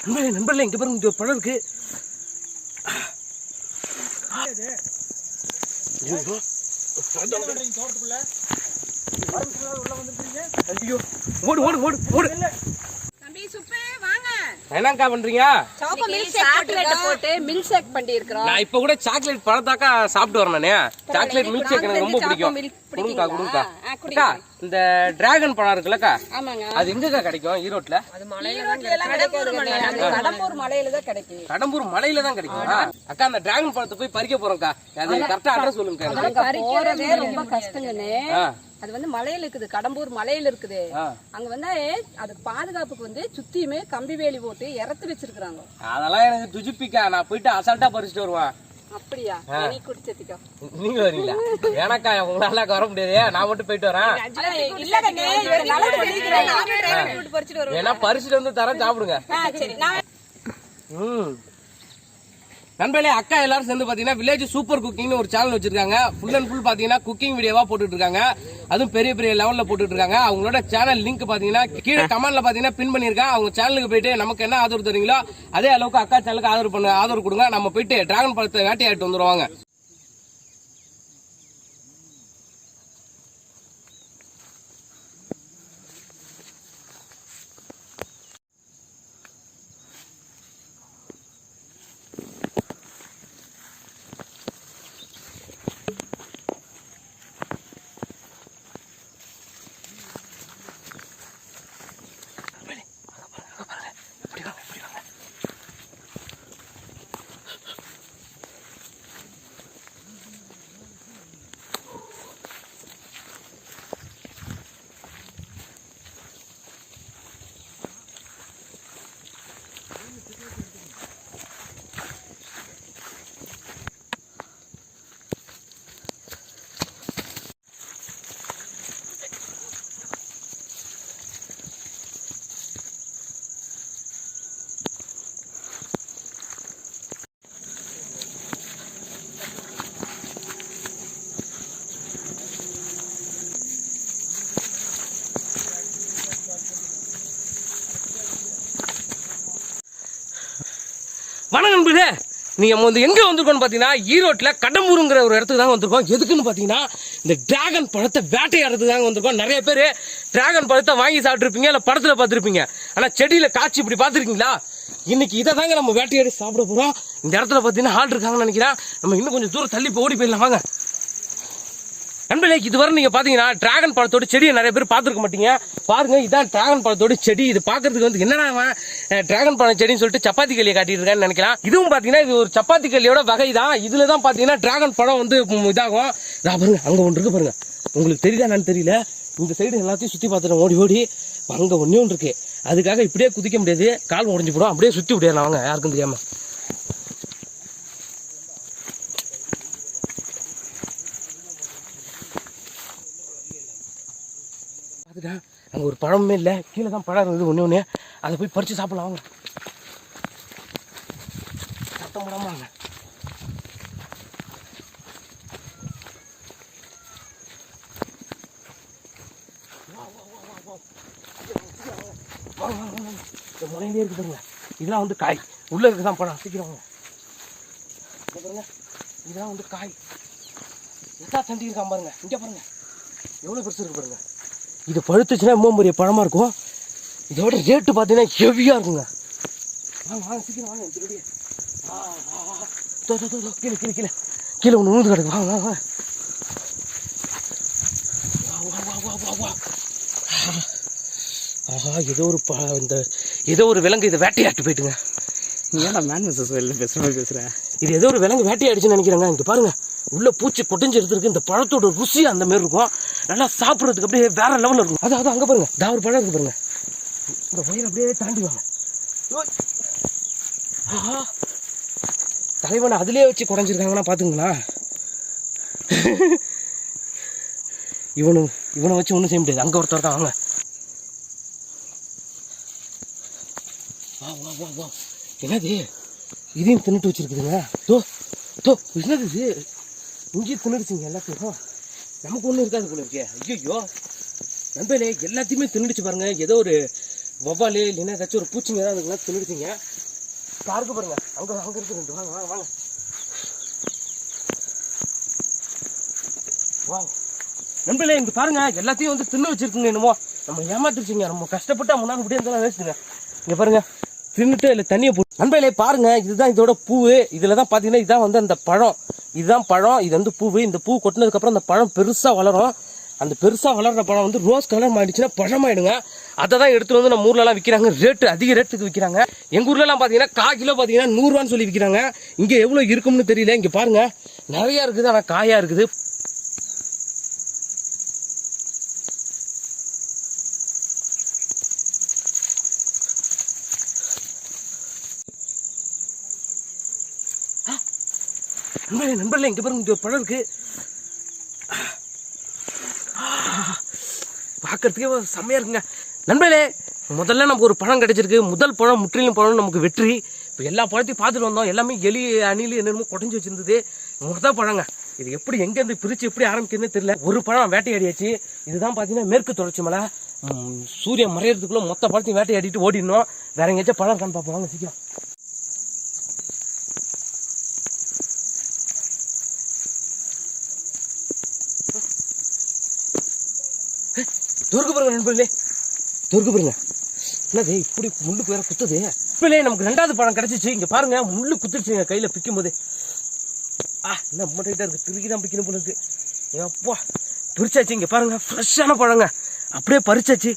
நண்பர்களே நண்பர்களே இங்க பாருங்க ஒரு பழம் இருக்கு. ஓடு ஓடு ஓடு ஓடு. தம்பி சுப்பு வாங்க. என்னக்கா பண்றீங்க? சாப்பா மில்க் சாக்லேட் போட்டு மில்க் ஷேக் பண்ணி இருக்கிறோம் நான் இப்ப கூட சாக்லேட் பழத்தாக்கா சாப்பிட்டு வரேன் நானே. சாக்லேட் மில்க் ஷேக் எனக்கு ரொம்ப பிடிக்கும். கொடுங்கக்கா கொடுங்கக்கா. இந்த டிராகன் பழம் இருக்குல்லக்கா ஆமாங்க. அது எங்கக்கா கிடைக்கும்? ஈரோட்ல? கடம்பூர் மலையில. தான் கிடைக்கும். கடம்பூர் மலையில தான் கிடைக்கும். அக்கா அந்த டிராகன் பழத்தை போய் பறிக்க போறோம்க்கா. அது கரெக்டா அட்ரஸ் சொல்லுங்க ரொம்ப கஷ்டங்கண்ணே. அது வந்து மலையில இருக்குது. கடம்பூர் மலையில இருக்குது. அங்க வந்து அது பாதுகாப்புக்கு வந்து சுத்தியுமே கம்பி வேலி போட்டு இறத்து வச்சிருக்காங்க அதெல்லாம் எனக்கு துஜிப்பிக்கா. நான் போயிட்டு அசால்ட்டா பறிச்சுட்டு வருவேன். அப்படியா? நீ குடிச்சதுக்கோ. நீங்க வரீங்களா? எனக்கா உங்களால வர முடியாது. நான் மட்டும் போயிட்டு வரேன். ஏன்னா பறிச்சுட்டு வந்து தரேன் சாப்பிடுங்க. சரி. நான் ம். நண்பர்களே அக்கா எல்லாரும் சேர்ந்து பாத்தீங்கன்னா வில்லேஜ் சூப்பர் குக்கிங்னு ஒரு சேனல் வச்சிருக்காங்க. ஃபுல் அண்ட் ஃபுல் பாத்தீங்கன்னா குக்கிங் வீடியோவா போட்டுட்டு இருக்காங்க அதுவும் பெரிய பெரிய லெவல்ல போட்டுட்டு இருக்காங்க அவங்களோட சேனல் லிங்க் பாத்தீங்கன்னா கீழே கமெண்ட்ல பாத்தீங்கன்னா பின் பண்ணிருக்கேன் அவங்க சேனலுக்கு போயிட்டு நமக்கு என்ன ஆதரவு தரீங்களோ அதே அளவுக்கு அக்கா சேனலுக்கு ஆதரவு பண்ண ஆதரவு கொடுங்க. நம்ம போயிட்டு டிராகன் பழத்தை வேட்டையாட்டு வந்துருவாங்க. வணக்கம் நண்பர்களே. நம்ம வந்து எங்கே வந்திருக்கோம்னு பார்த்தீங்கன்னா ஈரோட்டில் கடம்பூருங்கிற ஒரு இடத்துக்கு தான் வந்திருக்கோம். எதுக்குன்னு பார்த்தீங்கன்னா இந்த டிராகன் பழத்தை வேட்டையாடுறதுக்கு தாங்க வந்திருக்கோம். நிறைய பேர் டிராகன் பழத்தை வாங்கி சாப்பிட்ருப்பீங்க இல்லை படத்தில் பார்த்துருப்பீங்க. ஆனால் செடியில் காய்ச்சி இப்படி பார்த்துருக்கீங்களா? இன்னைக்கு இதை தாங்க நம்ம வேட்டையாடி சாப்பிட போகிறோம் இந்த இடத்துல பார்த்தீங்கன்னா ஆள் இருக்காங்கன்னு நினைக்கிறேன். நம்ம இன்னும் கொஞ்சம் தூரம் தள்ளி போய் ஓடி போயிடலாம். வாங்க. நண்பர்களே இதுவரை நீங்க பாத்தீங்கன்னா டிராகன் பழத்தோட செடியை நிறைய பேர் பார்த்துருக்க மாட்டீங்க. பாருங்க இதான் டிராகன் பழத்தோட செடி. இது பாக்குறதுக்கு வந்து என்னடா டிராகன் பழம் செடின்னு சொல்லிட்டு சப்பாத்தி கல்லியை காட்டிட்டு இருக்கான்னு நினைக்கலாம். இதுவும் பாத்தீங்கன்னா இது ஒரு சப்பாத்தி கல்லியோட வகை தான் இதுல தான் பாத்தீங்கன்னா டிராகன் பழம் வந்து இதாகும். இதா பாருங்க அங்க ஒன்று இருக்கு பாருங்க. உங்களுக்கு தெரியுதா என்னன்னு தெரியல. இந்த சைடு எல்லாத்தையும் சுத்தி பார்த்துட்டேன் ஓடி ஓடி அங்க ஒண்ணே ஒன்று இருக்கு. அதுக்காக இப்படியே குதிக்க முடியாது. கால் உடஞ்சு போடும். அப்படியே சுத்தி விடையலாம் வாங்க யாருக்கும் தெரியாம பார்த்துட்டேன் அங்கே ஒரு பழமே இல்லை. கீழே தான் பழம் இருக்குது ஒன்று ஒன்று அதை போய் பறித்து சாப்பிடலாம் வாங்க. சத்தம் போடாம வாங்க. முனையிலே இருக்கு பாருங்க. இதெல்லாம் வந்து காய். உள்ள இருக்கு தான் பழம். சீக்கிரம் வாங்க. பாருங்க. இதெல்லாம் வந்து காய். எத்தா தண்டி இருக்கான் பாருங்க. இங்கே பாருங்க. எவ்வளோ பெருசு இருக்கு பாருங்க. இது பழுத்துச்சுன்னா ரொம்ப பெரிய பழமா இருக்கும். இதோட ரேட்டு பார்த்தீங்கன்னா ஹெவியா இருக்குங்க. வாங்க சீக்கிரம் வாங்க கீழே கீழே கீழே. கீழே ஒன்று விழுந்து கிடக்கு. வாங்க வாங்க வாங்க. வா, வா, வா, வா, வா, வா. ஆஹா ஏதோ ஒரு ப இந்த ஏதோ ஒரு விலங்கு இதை வேட்டையாட்டு போயிட்டுங்க. நீ மேன் மிஸ்ஸஸ் வெளில மாதிரி பேசுற? இது ஏதோ ஒரு விலங்கு வேட்டையாடிச்சுன்னு நினைக்கிறேங்க. இங்க பாருங்க. உள்ள பூச்சி கொட்டிஞ்சு எடுத்துருக்கு. இந்த பழத்தோட ருசி அந்த மாதிரி இருக்கும். நல்லா சாப்பிட்றதுக்கு அப்படியே வேற லெவலில் இருக்கும். அது அது அங்க பாருங்க. தா ஒரு பழம் இருக்கு பாருங்க. இந்த வயிறு அப்படியே தாண்டி வாங்க. தலைவனை அதுலயே வச்சு குறைஞ்சிருக்காங்கன்னா பாத்துங்களா இவனு இவனை வச்சு ஒன்றும் செய்ய முடியாது. அங்க ஒருத்தர் இருக்கான் வாங்க. வா வா வா வா. என்னது? இதையும் தின்னுட்டு வச்சிருக்குதுங்க. தோ தோ என்னது இது? இங்கேயும் தின்னுடுச்சுங்க எல்லாத்தையும். நமக்கு ஒன்றும் இருக்காது போல இருக்கே. ஐயோ நண்பர்களே எல்லாத்தையுமே தின்னுடுச்சு பாருங்க. ஏதோ ஒரு வவ்வாலு இல்லைன்னா ஏதாச்சும் ஒரு பூச்சிங்க ஏதாவது இருக்குன்னா தின்னுடுச்சிங்க. காருக்கு பாருங்க. அங்கே அங்கே இருக்கு ரெண்டு. வாங்க வாங்க வாங்க. வா நண்பர்களே இங்கே பாருங்க. எல்லாத்தையும் வந்து தின்னு வச்சிருக்குங்க என்னமோ. நம்ம ஏமாத்திருச்சிங்க ரொம்ப கஷ்டப்பட்டு முன்னாடி இப்படியே இருந்தாலும் வேஸ்ட்டுங்க. இங்க பாருங்க. தின்னுட்டு இல்லை தண்ணியை போட்டு நண்பர்களே பாருங்க. இதுதான் இதோட பூ இதில் தான் பார்த்தீங்கன்னா இதான் வந்து அந்த பழம். இதுதான் பழம் இது வந்து பூவு. இந்த பூ கொட்டினதுக்கப்புறம் அந்த பழம் பெருசாக வளரும். அந்த பெருசாக வளர்ற பழம் வந்து ரோஸ் கலர் மாறிடுச்சுன்னா பழமாயிடுங்க. அதை தான் எடுத்துகிட்டு வந்து நம்ம ஊர்லலாம் விற்கிறாங்க ரேட்டு அதிக ரேட்டுக்கு விற்கிறாங்க எங்கள் ஊர்லலாம் பார்த்தீங்கன்னா கா கிலோ பார்த்தீங்கன்னா நூறுரூவான்னு சொல்லி விற்கிறாங்க இங்கே எவ்வளோ இருக்கும்னு தெரியல. இங்கே பாருங்க. நிறையா இருக்குது ஆனால் காயாக இருக்குது. நண்பர்களே நண்பர்களே பாருங்க இங்க ஒரு பழம் இருக்கு. பார்க்கறதுக்கே செம்மையாக செம்மையா இருக்குங்க. நண்பர்களே முதல்ல நமக்கு ஒரு பழம் கிடைச்சிருக்கு. முதல் பழம் முற்றிலும் பழம் நமக்கு வெற்றி. இப்போ எல்லா பழத்தையும் பார்த்துட்டு வந்தோம். எல்லாமே எலி அணிலு என்னென்னமோ குடஞ்சி வச்சிருந்தது. முதல் பழங்க இது எப்படி எங்கேருந்து பிரித்து எப்படி ஆரம்பிக்கிறதுன்னு தெரியல. ஒரு பழம் வேட்டையாடியாச்சு. இதுதான் பார்த்தீங்கன்னா மேற்கு தொடர்ச்சி மலை. சூரியன் மறையறதுக்குள்ள மொத்த பழத்தையும் வேட்டையாடிட்டு ஓடிடணும். வேற எங்கேயாச்சும் பழம் இருக்கான்னு பார்ப்போம் வாங்க சீக்கிரம் துருக்கு பாருங்க நண்பர்களே துருக்கு பாருங்க. என்னது இப்படி முள்ளு பேர குத்துது? இப்பலே நமக்கு ரெண்டாவது பழம் கிடைச்சிச்சு. இங்க பாருங்க முள்ளு குத்துருச்சுங்க கையில பிக்கும் போது ஆ என்ன மட்டும் இருக்கு? திருக்கி தான் பிக்கணும் போல இருக்கு. அப்பா பிரிச்சாச்சு இங்க பாருங்க ஃப்ரெஷ்ஷான பழங்க அப்படியே பறிச்சாச்சு.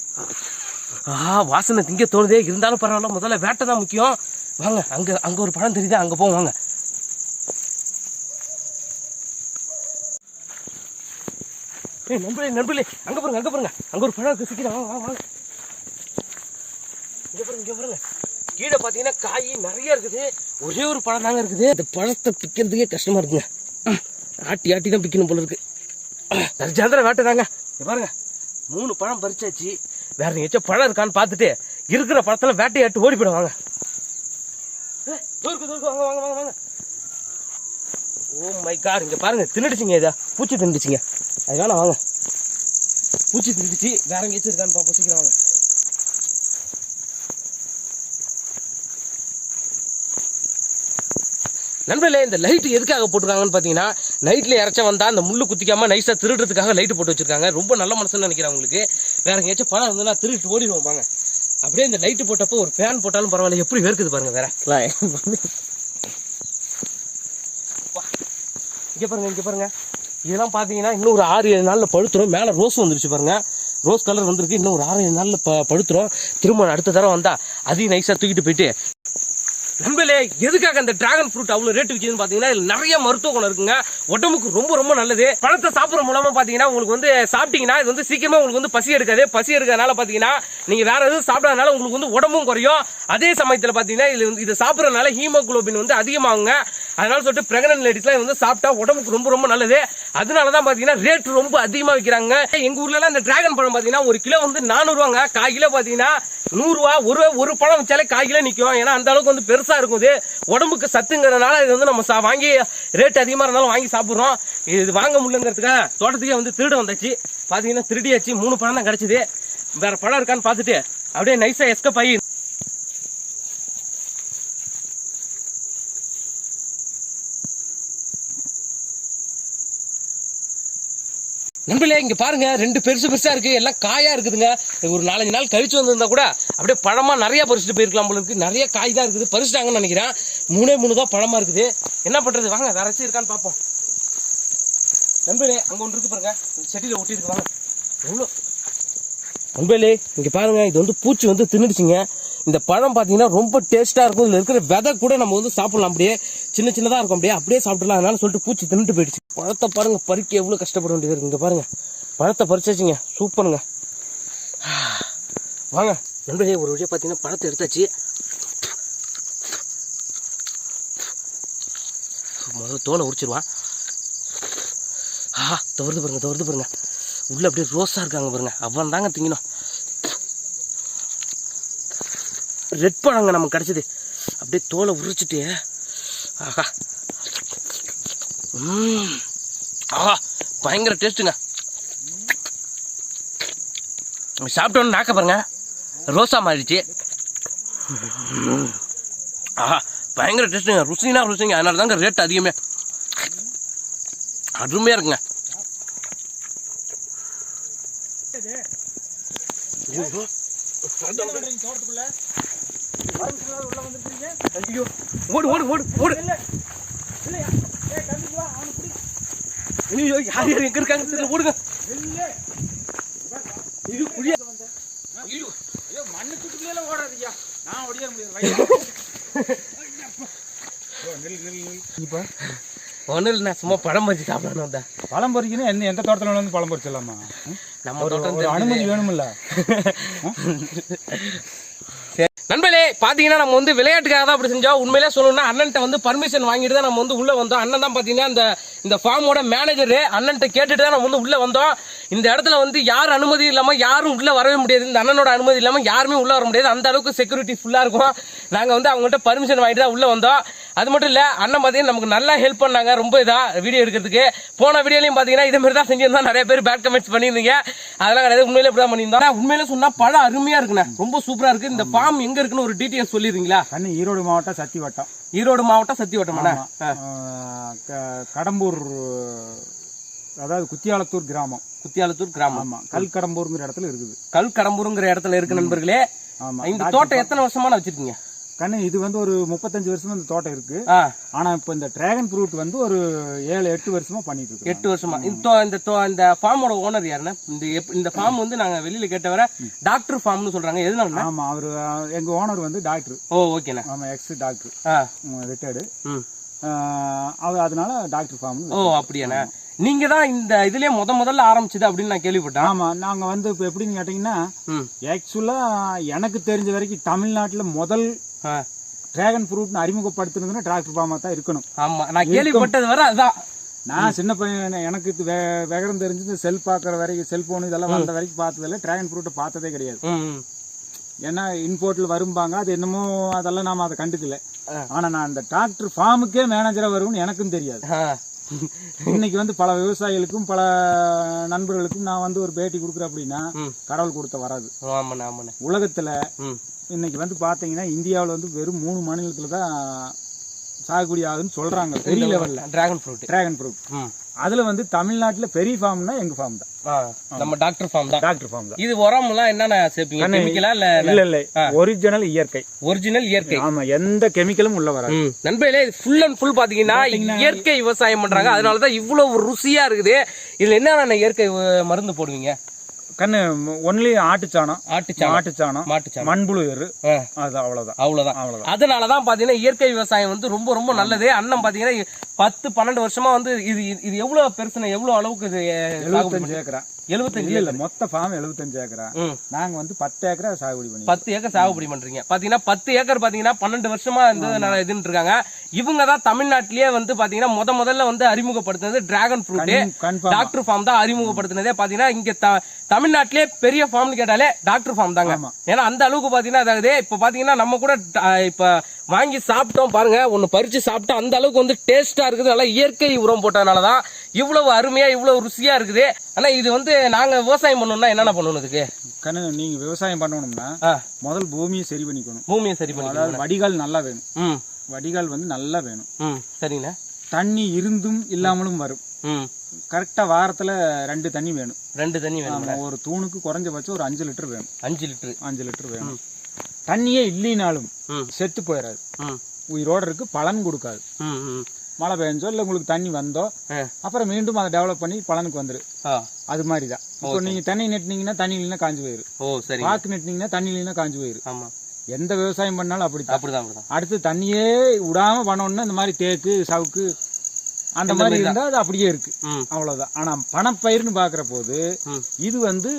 ஆ வாசனை திங்க தோணுதே. இருந்தாலும் பரவாயில்ல முதல்ல வேட்டை தான் முக்கியம். வாங்க அங்க அங்க ஒரு பழம் தெரியுதா? அங்க போவோம் வாங்க. ஏய் நண்பர்களே நண்பர்களே அங்க பாருங்க அங்க பாருங்க. அங்க ஒரு பழம் இருக்குது சீக்கிரம் வாங்க வாங்க இங்கே இங்க பாருங்க இங்க பாருங்க. கீழே பாத்தீங்கன்னா காய் நிறைய இருக்குது. ஒரே ஒரு பழம் தாங்க இருக்குது. இந்த பழத்தை பிக்கிறதுக்கே கஷ்டமா இருக்குங்க. ஆட்டி ஆட்டி தான் பிக்கணும் போல இருக்கு. தர்ஜாந்திர வேட்டை தாங்க. பாருங்க. மூணு பழம் பறிச்சாச்சு. வேற எங்கேயாச்சும் பழம் இருக்கான்னு பார்த்துட்டு இருக்கிற பழத்தில் வேட்டையாட்டு ஓடி போயிடும். வாங்க. வாங்க வாங்க வாங்க ஓ மை கார் இங்கே பாருங்க தின்னுடுச்சிங்க இதா. பூச்சி தின்னுடுச்சிங்க. அது வேணாம் வாங்க. பூச்சி தின்னுடுச்சு வேற எங்கேயாச்சும் இருக்கான்னு பார்ப்போம் சீக்கிரம் வாங்க. நண்பர்களே இந்த லைட் எதுக்காக போட்டிருக்காங்கன்னு பார்த்தீங்கன்னா நைட்ல இறச்ச வந்தா அந்த முள்ளு குத்திக்காம நைஸா திருடுறதுக்காக லைட் போட்டு வச்சிருக்காங்க. ரொம்ப நல்ல மனசுன்னு நினைக்கிறேன் உங்களுக்கு. வேற எங்கேயாச்சும் பணம் இருந்ததுன்னா திருட்டு ஓடிடுவோம் வாங்க. அப்படியே இந்த லைட் போட்டப்போ ஒரு ஃபேன் போட்டாலும் பரவாயில்ல. எப்படி வேர்க்குது பாருங்க வேற. இங்க பாருங்க இங்க பாருங்க. இதெல்லாம் பார்த்தீங்கன்னா இன்னும் ஒரு ஆறு ஏழு நாளில் பழுத்துரும் மேலே ரோஸ் வந்துருச்சு பாருங்கள் ரோஸ் கலர் வந்திருக்கு. இன்னும் ஒரு ஆறு ஏழு நாளில் ப- பழுத்துரும் திரும்ப அடுத்த தடவை வந்தால் அதையும் நைஸாக தூக்கிட்டு போயிட்டு நண்பர்களே எதுக்காக அந்த டிராகன் ஃப்ரூட் அவ்வளவு ரேட் விற்கிதுன்னு பாத்தீங்கன்னா நிறைய மருத்துவ குணம் இருக்குங்க. உடம்புக்கு ரொம்ப ரொம்ப நல்லது. பழத்தை சாப்பிடுற மூலமா பாத்தீங்கன்னா உங்களுக்கு வந்து சாப்பிட்டீங்கன்னா இது வந்து சீக்கிரமா உங்களுக்கு வந்து பசி எடுக்காது. பசி எடுக்கிறதுனால பாத்தீங்கன்னா நீங்க வேற எதுவும் சாப்பிடாதனால உங்களுக்கு வந்து உடம்பும் குறையும். அதே சமயத்துல பாத்தீங்கன்னா இது வந்து இதை சாப்பிடறதுனால ஹீமோகுளோபின் வந்து அதிகமாகுங்க. அதனால சொல்லிட்டு பிரெக்னன்ட் லேடிஸ்லாம் வந்து சாப்பிட்டா உடம்புக்கு ரொம்ப ரொம்ப நல்லது. அதனால தான் பாத்தீங்கன்னா ரேட் ரொம்ப அதிகமா விற்கிறாங்க எங்க ஊர்ல எல்லாம் இந்த டிராகன் பழம் பாத்தீங்கன்னா ஒரு கிலோ வந்து நானூறுவாங்க. கால் கிலோ பாத்தீங்கன்னா நூறுரூவா ஒரு ஒரு பழம் வச்சாலே கால் கிலோ நிற்கும் ஏன்னா அந்த அளவுக்கு வந்து பெருசு இருக்கும் இது. உடம்புக்கு சத்துங்கிறதுனால இது வந்து நம்ம சா- வாங்கி ரேட் அதிகமா இருந்தாலும் வாங்கி சாப்பிடுறோம். இது வாங்க முடியலங்கிறதுக்காக தோட்டத்துக்கே வந்து திருட வந்தாச்சு. பாத்தீங்கன்னா திருடியாச்சு. மூணு பழம் தான் கிடைச்சது. வேற பழம் இருக்கான்னு பார்த்துட்டு அப்படியே நைஸாக எஸ்கப் ஆகி நண்பர்களே இங்கே பாருங்க ரெண்டு பெருசு பெருசாக இருக்குது எல்லாம் காயாக இருக்குதுங்க. ஒரு நாலஞ்சு நாள் கழிச்சு வந்திருந்தா கூட அப்படியே பழமாக நிறையா பறிச்சுட்டு போயிருக்கலாம் போல இருக்குது நிறைய காய் தான் இருக்குது பறிச்சிட்டாங்கன்னு நினைக்கிறேன். மூணே மூணு தான் பழமாக இருக்குது. என்ன பண்ணுறது வாங்க வேற ஏதாச்சும் இருக்கான்னு பார்ப்போம். நண்பர்களே அங்கே ஒன்று இருக்கு பாருங்க. செடியில் செடியில வாங்க. எவ்வளோ? நண்பர்களே இங்கே பாருங்க இது வந்து பூச்சி வந்து தின்னுடுச்சிங்க. இந்த பழம் பார்த்தீங்கன்னா ரொம்ப டேஸ்ட்டாக இருக்கும். இதில் இருக்கிற விதை கூட நம்ம வந்து சாப்பிடலாம் அப்படியே. சின்ன சின்னதா இருக்கும் அப்படியே அப்படியே சாப்பிட்டுலாம் அதனால சொல்லிட்டு பூச்சி தின்னுட்டு போயிடுச்சு. பழத்தை பாருங்க பறிக்க எவ்வளவு கஷ்டப்பட வேண்டியது இருக்கு. இங்க பாருங்க. பழத்தை பறிச்சாச்சுங்க. சூப்பருங்க. வாங்க. நண்பர்களே ஒரு வழியா பாத்தீங்கன்னா பழத்தை எடுத்தாச்சு. முதல்ல தோலை உரிச்சிருவான் ஆ தவறுது பாருங்க தவறுது பாருங்க. உள்ள அப்படியே ரோஸா இருக்காங்க பாருங்க. அவன் தாங்க திங்கணும் ரெட் பழங்க நமக்கு கிடைச்சது. அப்படியே தோலை உரிச்சிட்டு ஆஹா. ம் ஆஹா பயங்கர டேஸ்ட்டுங்க சாப்பிட்டோன்னு நாக்க பாருங்க. ரோசா மாறிடுச்சு. ஆஹா பயங்கர டேஸ்ட்டுங்க. ருசினா ருசிங்க. அதனால தாங்க ரேட் அதிகமே. அருமையாக இருக்குங்க. ஐயோ ஓடு ஓடு ஓடு ஓடு. ஐயோ யார் யார் எங்க இருக்காங்க தெரியல. ஓடுங்க. இது குழியா? ஐயோ மண்ணுக்குள்ளே ஓடாதீங்க. நான் ஓடிய முடியாது. இப்போ? ஒன்றும் இல்லை நான் சும்மா பழம் பறிச்சு சாப்பிடணும் வந்தேன். பழம் பறிக்கணும் என்ன எந்த தோட்டத்தில் வந்து பழம் பறிச்சிடலாமா? நம்ம தோட்டம் அனுமதி வேணுமில்ல நண்பர்களே பாத்தீங்கன்னா நம்ம வந்து விளையாட்டுக்காக தான் அப்படி செஞ்சோம். உண்மையிலே சொல்லணும்னா அண்ணன்ட்ட வந்து பர்மிஷன் வாங்கிட்டு தான் நம்ம வந்து உள்ள வந்தோம். அண்ணன் தான் பாத்தீங்கன்னா இந்த இந்த ஃபார்மோட மேனேஜர் அண்ணன்ட்ட கேட்டுட்டு தான் நம்ம வந்து உள்ள வந்தோம். இந்த இடத்துல வந்து யார் அனுமதி இல்லாம யாரும் உள்ள வரவே முடியாது. இந்த அண்ணனோட அனுமதி இல்லாம யாருமே உள்ள வர முடியாது. அந்த அளவுக்கு செக்யூரிட்டி ஃபுல்லா இருக்கும். நாங்க வந்து அவங்கள்ட்ட பர்மிஷன் வாங்கிட்டு தான் உள்ள வந்தோம். அது மட்டும் இல்ல அண்ணன் பாத்தீங்கன்னா நமக்கு நல்லா ஹெல்ப் பண்ணாங்க. ரொம்ப இதா வீடியோ எடுக்கிறதுக்கு. போன வீடியோலையும் பாத்தீங்கன்னா இதே மாதிரி தான் செஞ்சிருந்தோம் நிறைய பேர் பேட் கமெண்ட்ஸ் பண்ணியிருந்தீங்க. அதெல்லாம் கிடையாது. உண்மையிலே இப்படி தான் பண்ணியிருந்தோம் உண்மையிலே சொன்னா பழம் அருமையா இருக்குண்ணே. ரொம்ப சூப்பரா இருக்கு. இந்த ஃபார்ம் எங்க இருக்குன்னு ஒரு டீட்டெயில் சொல்லிடுறீங்களா? கண்ணு ஈரோடு மாவட்டம் சத்தி வட்டம் ஈரோடு மாவட்டம் சத்தியவட்டமாண்ணா ஆஹ் க- கடம்பூர் அதாவது குத்தியாலத்தூர் கிராமம். குத்தியாலத்தூர் கிராமம். ஆமா. கல்கடம்பூருங்கிற இடத்துல இருக்குது. கல் கடம்பூருங்கிற இடத்துல இருக்கு நண்பர்களே. இந்த தோட்டம் எத்தனை வருஷமா வச்சிருக்கீங்க? கண்ணு இது வந்து ஒரு முப்பத்தஞ்சு வருஷமா இந்த தோட்டம் இருக்கு. ஆனா இப்ப இந்த டிராகன் ஃப்ரூட் வந்து ஒரு ஏழு எட்டு வருஷமா பண்ணிட்டு இருக்கு எட்டு வருஷமா. இந்த இந்த ஃபார்மோட ஓனர் யாருன்னா? இந்த இந்த ஃபார்ம் வந்து நாங்க வெளியில கேட்டவரை டாக்டர் ஃபார்ம்னு சொல்றாங்க. எதுனால ஆமா அவரு எங்க ஓனர் வந்து டாக்டர் ஓ ஓகேண்ணா. ஆமா எக்ஸ் டாக்டர் ஆ. ரிட்டையர்டு அவர் அதனால டாக்டர் ஃபார்ம் ஓ அப்படியாண்ணா. நீங்க தான் இந்த இதுலயே முத முதல்ல ஆரம்பிச்சது அப்படின்னு நான் கேள்விப்பட்டேன். ஆமா நாங்க வந்து இப்ப எப்படின்னு கேட்டீங்கன்னா ஆக்சுவலா எனக்கு தெரிஞ்ச வரைக்கும் தமிழ்நாட்டுல முதல் டிராகன் ஃப்ரூட் அறிமுகப்படுத்துனதுன்னா டிராக்டர் ஃபார்மா தான் இருக்கணும். ஆமா நான் கேள்விப்பட்டது வர அதுதான் நான் சின்ன பையன் எனக்கு இது வே- விவரம் தெரிஞ்சது செல் பார்க்குற வரைக்கும் செல்போன் இதெல்லாம் வந்த வரைக்கும் பார்த்ததில்ல. டிராகன் ஃப்ரூட்டை பார்த்ததே கிடையாது. ஏன்னா இன்போர்ட்ல வரும்பாங்க. அது என்னமோ அதெல்லாம் நாம அதை கண்டுக்கல. ஆனா நான் அந்த டிராக்டர் ஃபார்முக்கே மேனேஜரா வரும்னு எனக்கும் தெரியாது. இன்னைக்கு வந்து பல விவசாயிகளுக்கும் பல நண்பர்களுக்கும் நான் வந்து ஒரு பேட்டி கொடுக்குறேன் அப்படின்னா. கடவுள் கொடுத்த வராது. உலகத்துல ம் இன்னைக்கு வந்து பாத்தீங்கன்னா இந்தியாவுல வந்து வெறும் மூணு மாநிலத்துல தான் சாகுபடி ஆகுதுன்னு சொல்றாங்க. பெரிய லெவல்ல டிராகன் ஃப்ரூட் டிராகன் ஃப்ரூட் அதுல வந்து தமிழ்நாட்டுல பெரிய ஃபார்ம்னா எங்க ஃபார்ம் தான். நம்ம டாக்டர் ஃபார்ம் தான். டாக்டர் ஃபார்ம் தான். இது உரம்லாம் என்னென்ன சேர்ப்பீங்க? கெமிக்கலா இல்ல இல்ல? இல்ல ஒரிஜினல் இயற்கை. ஒரிஜினல் இயற்கை. ஆமா எந்த கெமிக்கலும் உள்ள வராது. நண்பர்களே ஃபுல் அண்ட் ஃபுல் பாத்தீங்கன்னா இயற்கை விவசாயம் பண்றாங்க. அதனாலதான் இவ்வளவு ருசியா இருக்குது. இதுல என்னென்ன இயற்கை மருந்து போடுவீங்க? கண்ணு ஒன்லி ஆட்டுச்சாணம் ஆட்டுச்சாணம். மாட்டுச்சாணம் மாட்டுச்சாணம். மண்புழு எரு அது அவ்வளவுதான். அவ்வளவுதான். அவ்வளவுதான். அதனாலதான் பாத்தீங்கன்னா இயற்கை விவசாயம் வந்து ரொம்ப ரொம்ப நல்லது. அண்ணன் பாத்தீங்கன்னா பத்து பன்னெண்டு வருஷமா வந்து இது இது எவ்வளவு பெருசுன எவ்வளவு அளவுக்கு இது எழுபத்தஞ்சு ஏக்கரா. எழுபத்தஞ்சு இல்ல மொத்த ஃபார்ம் எழுபத்தஞ்சு ஏக்கரா. நாங்க வந்து பத்து ஏக்கரா சாகுபடி பண்ணி பத்து ஏக்கர் சாகுபடி பண்றீங்க. பாத்தீங்கன்னா பத்து ஏக்கர் பாத்தீங்கன்னா பன்னெண்டு வருஷமா இந்த இதுன்னு இருக்காங்க. இவங்க தான் தமிழ்நாட்டிலேயே வந்து பாத்தீங்கன்னா முத முதல்ல வந்து அறிமுகப்படுத்தினது டிராகன் ஃப்ரூட் டாக்டர் ஃபார்ம் தான் அறிமுகப்படுத்தினதே. பாத்தீங்கன்னா இங்க த- தமிழ்நாட்டிலே பெரிய ஃபார்ம்னு கேட்டாலே டாக்டர் ஃபார்ம் தாங்க. ஏன்னா அந்த அளவுக்கு பாத்தீங்கன்னா அதாவது இப்ப பாத்தீங்கன்னா நம்ம கூட இப்ப வாங்கி சாப்பிட்டோம் பாருங்க. ஒன்னு பறிச்சு சாப்பிட்டா அந்த அளவுக்கு வந்து டேஸ்டா இருக்குது. நல்லா இயற்கை உரம் போட்டதுனாலதான் இவ்வளவு அருமையா இவ்வளவு ருசியா இருக்குது. ஆனா இது வந்து நாங்க விவசாயம் பண்ணணும்னா என்னென்ன பண்ணணும் இதுக்கு? கண்ணு நீங்க விவசாயம் பண்ணணும்னா முதல் பூமியை சரி பண்ணிக்கணும். பூமியை சரி பண்ணி அதாவது வடிகால் நல்லா வேணும். வடிகால் வந்து நல்லா வேணும். ம். சரிண்ணே தண்ணி இருந்தும் இல்லாமலும் வரும். ம் கரெக்டா வாரத்துல ரெண்டு தண்ணி வேணும். ரெண்டு தண்ணி வேணும் ஒரு தூணுக்கு குறைஞ்சபட்சம் ஒரு அஞ்சு லிட்டர் வேணும். அஞ்சு லிட்டரு. அஞ்சு லிட்டர் வேணும். தண்ணியே இல்லைனாலும் செத்து போயிடாது உயிரோட இருக்கு பலன் கொடுக்காது. மழை பெஞ்சோ இல்லை உங்களுக்கு தண்ணி வந்தோ. அப்புறம் மீண்டும் அதை டெவலப் பண்ணி பலனுக்கு வந்துரு. அது மாதிரி தான் இப்போ நீங்க தண்ணி நெட்டினீங்கன்னா தண்ணி இல்லைன்னா காஞ்சு போயிரு. ஓ சரி. பாக்கு நெட்டினீங்கன்னா தண்ணி இல்லைன்னா காஞ்சு போயிரு. எந்த விவசாயம் பண்ணாலும் அப்படிதான் அப்படிதான். அடுத்து தண்ணியே விடாம பண்ணோம்னா இந்த மாதிரி தேக்கு சவுக்கு அந்த மாதிரி இருந்தா அது அப்படியே இருக்கு. ம். அவ்வளவுதான். ஆனா பணப்பயிர்னு பாக்குற போது. இது வந்து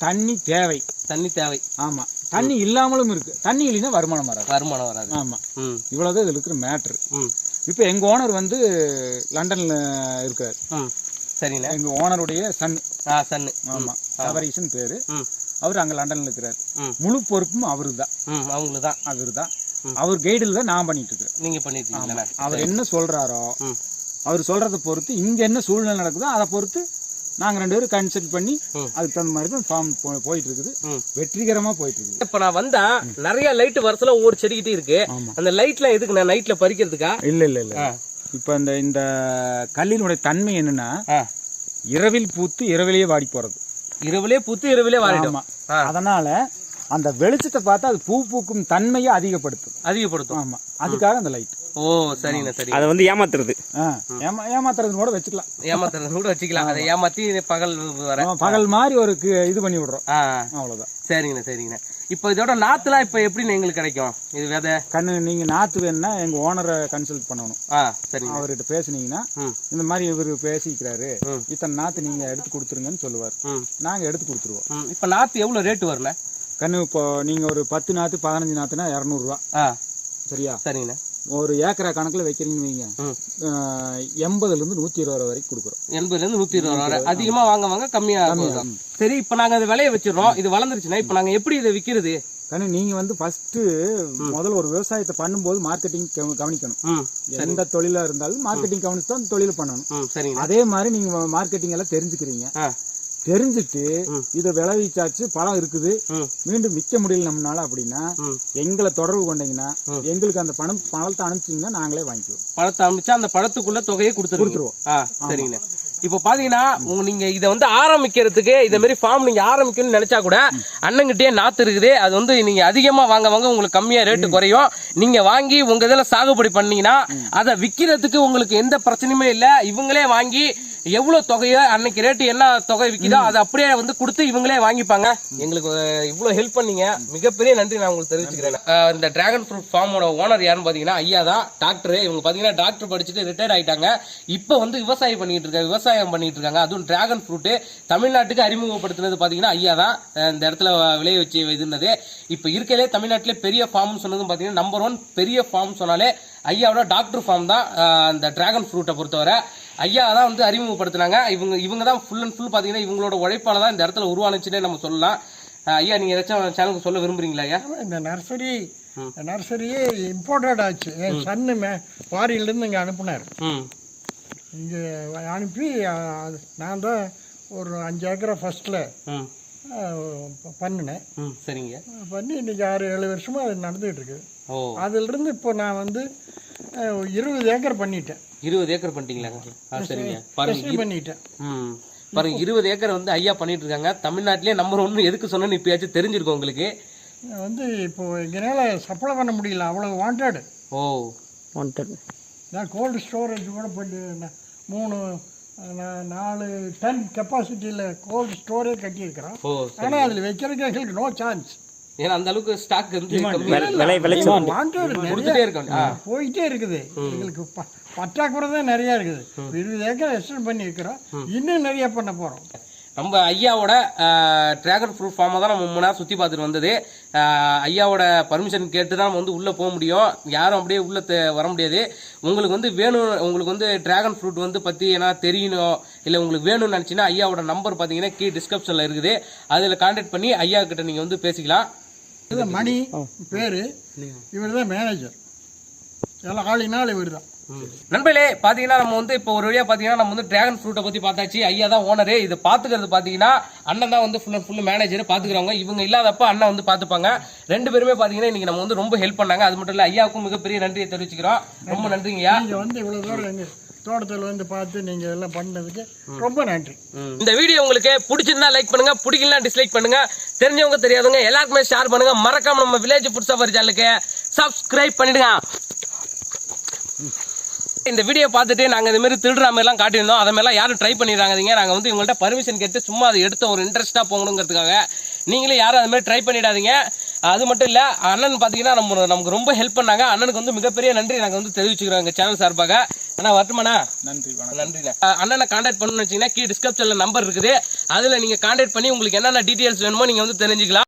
தண்ணி தேவை. தண்ணி தேவை. ஆமா. தண்ணி இல்லாமலும் இருக்கு. தண்ணி இல்லைன்னா வருமானம் வராது. வருமானம் வராது. ஆமா. ம். இவ்வளவுதான் இதுல இருக்கிற மேட்ரு இப்போ எங்க ஓனர் வந்து லண்டன்ல இருக்காரு. ம். சரிண்ணே. எங்க ஓனருடைய சன் ஆ சன்னு ஆமா. சபரீசன் பேரு. அவர் அங்க லண்டன்ல இருக்கிறாரு. முழு பொறுப்பும் அவரு தான் ம் அவங்களுக்கு தான் அவரு தான் அவர் கைடில் தான் நான் பண்ணிட்டு இருக்கிறேன். நீங்க பண்ணிருக்கீங்களா அவர் என்ன சொல்றாரோ ம். அவர் சொல்றதை பொறுத்து இங்க என்ன சூழ்நிலை நடக்குதோ அதை பொறுத்து நாங்க ரெண்டு பேரும் கன்சல்ட் பண்ணி அதுக்கு தகுந்த மாதிரி தான் ஃபார்ம் போயிட்டு இருக்குது வெற்றிகரமா போயிட்டு இருக்குது இப்ப நான் வந்தா நிறைய லைட் வரத்துல ஒவ்வொரு செடிக்கிட்டே இருக்கு. அந்த லைட்லாம் எதுக்கு நான் நைட்ல பறிக்கிறதுக்கா? இல்ல இல்ல இல்ல. இப்ப இந்த இந்த கல்லினுடைய தன்மை என்னன்னா. இரவில் பூத்து இரவிலேயே வாடி போறது. இரவுலே புத்து இரவுலே வாரிடும் ஆமா. அதனால அந்த வெளிச்சத்தை பார்த்தா அது பூ பூக்கும் தன்மையை அதிகப்படுத்தும். அதிகப்படுத்தும். ஆமா. அதுக்காக அந்த லைட் ஓ சரிண்ணா சரி அதை வந்து ஏமாத்துறது. ஏமா ஏமாத்துறது கூட வச்சுக்கலாம். ஏமாத்துறது கூட வச்சுக்கலாம். அதை ஏமாத்தி பகல் வர. பகல் மாதிரி ஒரு இது பண்ணி விடுறோம். அவ்வளவுதான். சரிங்கண்ணா சரிங்கண்ணா. இப்போ இதோட நாத்துலாம் இப்போ எப்படிண்ணா எங்களுக்கு கிடைக்கும்? இது விதை? கண்ணு நீங்க நாத்து வேணும்னா எங்க ஓனரை கன்சல்ட் பண்ணணும். ஆ சரிங்க. அவர்கிட்ட பேசுனீங்கன்னா. இந்த மாதிரி இவர் பேசிக்கிறாரு. இத்தனை நாத்து நீங்க எடுத்து கொடுத்துருங்கன்னு சொல்லுவார். நாங்க எடுத்து கொடுத்துருவோம். இப்போ நாத்து எவ்வளோ ரேட்டு வரல கண்ணு இப்போ நீங்க ஒரு பத்து நாத்து பதினஞ்சு நாத்துனா இரநூறுவா. ஆ. சரியா? சரிங்கண்ணா. ஒரு ஏக்கரா கணக்குல வைக்கிறீங்கன்னு வைங்க. ம். ஆஹ், எண்பதுல இருந்து நூத்தி இருபது ரூபா வரைக்கும் கொடுக்குறோம். எண்பதுலேருந்து நூற்றி இருபது ரூபா அதிகமாக வாங்க வாங்க கம்மியாக சரி இப்போ நாங்கள் அது விலையை வச்சிடுறோம். இது வளர்ந்துருச்சுன்னா இப்போ நாங்கள் எப்படி இதை விற்கிறது கண்ணு நீங்க வந்து ஃபர்ஸ்ட் முதல்ல ஒரு விவசாயத்தை பண்ணும்போது மார்க்கெட்டிங் கவனிக்கணும். எந்த தொழிலா இருந்தாலும் மார்க்கெட்டிங் கவனிச்சு தான் தொழில் பண்ணணும். அதே மாதிரி நீங்க மார்க்கெட்டிங் எல்லாம் தெரிஞ்சுக்கிறீங்க. தெரிஞ்சுட்டு இதை விளைவிச்சாச்சு பழம் இருக்குது. மீண்டும் விற்க முடியல நம்மளால அப்படின்னா. எங்களை தொடர்பு கொண்டீங்கன்னா எங்களுக்கு அந்த பணம் பணத்தை அனுப்பிச்சிங்கன்னா நாங்களே வாங்கிக்குவோம். பழத்தை அமைச்சா அந்த பழத்துக்குள்ள தொகையை கொடுத்துருவோம். கொடுத்துருவோம். சரிங்கண்ணா. இப்போ பாத்தீங்கன்னா நீங்க இதை வந்து ஆரம்பிக்கிறதுக்கு இந்த மாதிரி ஃபார்ம் நீங்க ஆரம்பிக்கணும்னு நினைச்சா கூட அண்ணங்கிட்டே நாத்து இருக்குது. அது வந்து நீங்க அதிகமா வாங்க வாங்க உங்களுக்கு கம்மியா ரேட்டு குறையும். நீங்க வாங்கி உங்க இதுல சாகுபடி பண்ணீங்கன்னா அதை விக்கிறதுக்கு உங்களுக்கு எந்த பிரச்சனையுமே இல்ல. இவங்களே வாங்கி எவ்வளவு தொகையோ அன்னைக்கு ரேட்டு என்ன தொகை விக்குதோ அதை அப்படியே வந்து கொடுத்து இவங்களே வாங்கிப்பாங்க. எங்களுக்கு அஹ், இவ்வளவு ஹெல்ப் பண்ணீங்க. மிகப்பெரிய நன்றி நான் உங்களுக்கு தெரிவிச்சுக்கிறேன். இந்த டிராகன் ஃப்ரூட் ஃபார்மோட ஓனர் யாருன்னு பாத்தீங்கன்னா ஐயா தான். டாக்டர் இவங்க பாத்தீங்கன்னா டாக்டர் படிச்சுட்டு ரிட்டையர்ட் ஆயிட்டாங்க. இப்போ வந்து விவசாயம் பண்ணிட்டு இருக்காங்க விவசாயம் பண்ணிட்டு இருக்காங்க. அதுவும் டிராகன் ஃப்ரூட் தமிழ்நாட்டுக்கு அறிமுகப்படுத்தினது பாத்தீங்கன்னா ஐயா தான். இந்த இடத்துல விளைய வச்சு இதுனது இப்போ இருக்கையிலே தமிழ்நாட்டிலே பெரிய ஃபார்ம் சொன்னதும் பாத்தீங்கன்னா நம்பர் ஒன் பெரிய ஃபார்ம் சொன்னாலே ஐயாவோட டாக்டர் ஃபார்ம் தான் அஹ், இந்த டிராகன் ஃப்ரூட்டை பொறுத்தவரை. ஐயா தான் வந்து அறிமுகப்படுத்தினாங்க. இவங்க இவங்க தான் ஃபுல் அண்ட் ஃபுல் பாத்தீங்கன்னா இவங்களோட உழைப்பால தான் இந்த இடத்துல உருவானுச்சுன்னே நம்ம சொல்லலாம். ஐயா நீங்க ஏதாச்சும் சேனலுக்கு சொல்ல விரும்புறீங்களா ஐயா? இந்த நர்சரி நர்சரியே இம்போர்ட்டட் ஆச்சு. என் சன்னு மே ஃபாரின்லேருந்து இங்கே அனுப்புனார். இங்கே அனுப்பி நான் தான் ஒரு அஞ்சு ஏக்கரை ஃபஸ்ட்டில் பண்ணினேன் சரிங்க. பண்ணி இன்னைக்கு ஆறு ஏழு வருஷமாக அது நடந்துகிட்டு இருக்கு. அதிலிருந்து இப்போ நான் வந்து இருபது ஏக்கர் பண்ணிட்டேன். இருபது ஏக்கர் பண்ணிட்டீங்களாங்க ஆ சரிங்க. பாருங்க பண்ணிட்டேன். ம் பாருங்க இருபது ஏக்கர் வந்து ஐயா பண்ணிட்டு இருக்காங்க தமிழ்நாட்டிலே நம்பர் ஒன்னு எதுக்கு சொன்னேன்னு இப்பயாச்சும் தெரிஞ்சிருக்கும் உங்களுக்கு? வந்து இப்போ எங்களால் சப்ளை பண்ண முடியல. அவ்வளோ வாண்டட் ஓ. நான் கோல்டு ஸ்டோரேஜ் கூட பண்ணி மூணு நாலு டன் கெப்பாசிட்டியில் கோல்டு ஸ்டோரேஜ் கட்டியிருக்கிறோம். ஆனால் அதில் வைக்கிறதுக்கு எங்களுக்கு நோ சான்ஸ் ஏன்னா அந்த அளவுக்கு ஸ்டாக் வந்து. விலை விளைச்சல் கொடுத்துட்டே ஆ. போயிட்டே இருக்குது. எங்களுக்கு பற்றாக்குறை தான் நிறைய இருக்குது. இருபது ஏக்கர் எக்ஸ்டெண்ட் பண்ணி இருக்கிறோம். இன்னும் நிறைய பண்ண போகிறோம் நம்ம ஐயாவோட டிராகன் ஃப்ரூட் ஃபார்மை தான் நம்ம முன்னாடி சுற்றி பார்த்துட்டு வந்தது. ஐயாவோட பர்மிஷன் கேட்டு தான் நம்ம வந்து உள்ளே போக முடியும். யாரும் அப்படியே உள்ளே வர முடியாது. உங்களுக்கு வந்து வேணும் உங்களுக்கு வந்து டிராகன் ஃப்ரூட் வந்து பற்றி ஏன்னா தெரியணும். இல்லை உங்களுக்கு வேணும்னு நினச்சின்னா ஐயாவோட நம்பர் பார்த்தீங்கன்னா கீ டிஸ்கிரிப்ஷனில் இருக்குது. அதில் கான்டாக்ட் பண்ணி ஐயா கிட்ட நீங்கள் வந்து பேசிக்கலாம். இது மணி பேர். இவர் தான் மேனேஜர் எல்லாம் ஆளினால் இவர் தான் நண்பர்களே பாத்தீங்கன்னா நம்ம வந்து இப்போ ஒரு வழியா பாத்தீங்கன்னா நம்ம வந்து டிராகன் ஃப்ரூட்டை பத்தி பார்த்தாச்சு. ஐயா தான் ஓனரு இது பாத்துக்கிறது பாத்தீங்கன்னா அண்ணன் தான் வந்து ஃபுல் அண்ட் ஃபுல் மேனேஜர் பாத்துக்கிறவங்க இவங்க இல்லாதப்ப அண்ணன் வந்து பாத்துப்பாங்க ரெண்டு பேருமே பாத்தீங்கன்னா இன்னைக்கு நம்ம வந்து ரொம்ப ஹெல்ப் பண்ணாங்க. அது மட்டும் இல்ல ஐயாவுக்கும் மிகப்பெரிய நன்றியை தெரிவிச்சுக்கிறோம். ரொம்ப நன்றிங்கய்யா. நீங்கள் வந்து இவ்வளோ தூரம் எங்கள் தோட்டத்தில் வந்து பார்த்து நீங்கள் எல்லாம் பண்ணதுக்கு ரொம்ப நன்றி. இந்த வீடியோ உங்களுக்கு பிடிச்சிருந்தா லைக் பண்ணுங்க. பிடிக்கலனா டிஸ்லைக் பண்ணுங்க. தெரிஞ்சவங்க தெரியாதவங்க எல்லாருக்குமே ஷேர் பண்ணுங்க. மறக்காம நம்ம வில்லேஜ் ஃபுட் சஃபர் சேனலுக்கு சப்ஸ்கிரைப் பண்ணிடுங்க. இந்த வீடியோ பார்த்துட்டு நாங்கள் இந்த மாதிரி திருடுற மாதிரிலாம் காட்டியிருந்தோம். அதை மாதிரிலாம் யாரும் ட்ரை பண்ணிடுறாங்க நாங்கள் வந்து இவங்கள்ட்ட பர்மிஷன் கேட்டு சும்மா அதை எடுத்த ஒரு இன்ட்ரெஸ்ட்டாக போகணுங்கிறதுக்காக நீங்களும் யாரும் அது மாதிரி ட்ரை பண்ணிடாதீங்க. அது மட்டும் இல்லை அண்ணன் பார்த்தீங்கன்னா நம்ம நமக்கு ரொம்ப ஹெல்ப் பண்ணாங்க. அண்ணனுக்கு வந்து மிகப்பெரிய நன்றி நாங்கள் வந்து தெரிவிச்சுக்கிறோம் எங்கள் சேனல் சார்பாக. அண்ணா வரட்டுமாண்ணா? நன்றி நன்றிண்ணா. அண்ணனை காண்டாக்ட் பண்ணணும்னு வச்சீங்கன்னா கீ டிஸ்கிரிப்ஷனில் நம்பர் இருக்குது. அதில் நீங்கள் காண்டாக்ட் பண்ணி உங்களுக்கு என்னென்ன டீட்டெயில்ஸ் வேணுமோ நீங்கள் வந்து தெரிஞ்சுக்கலாம்.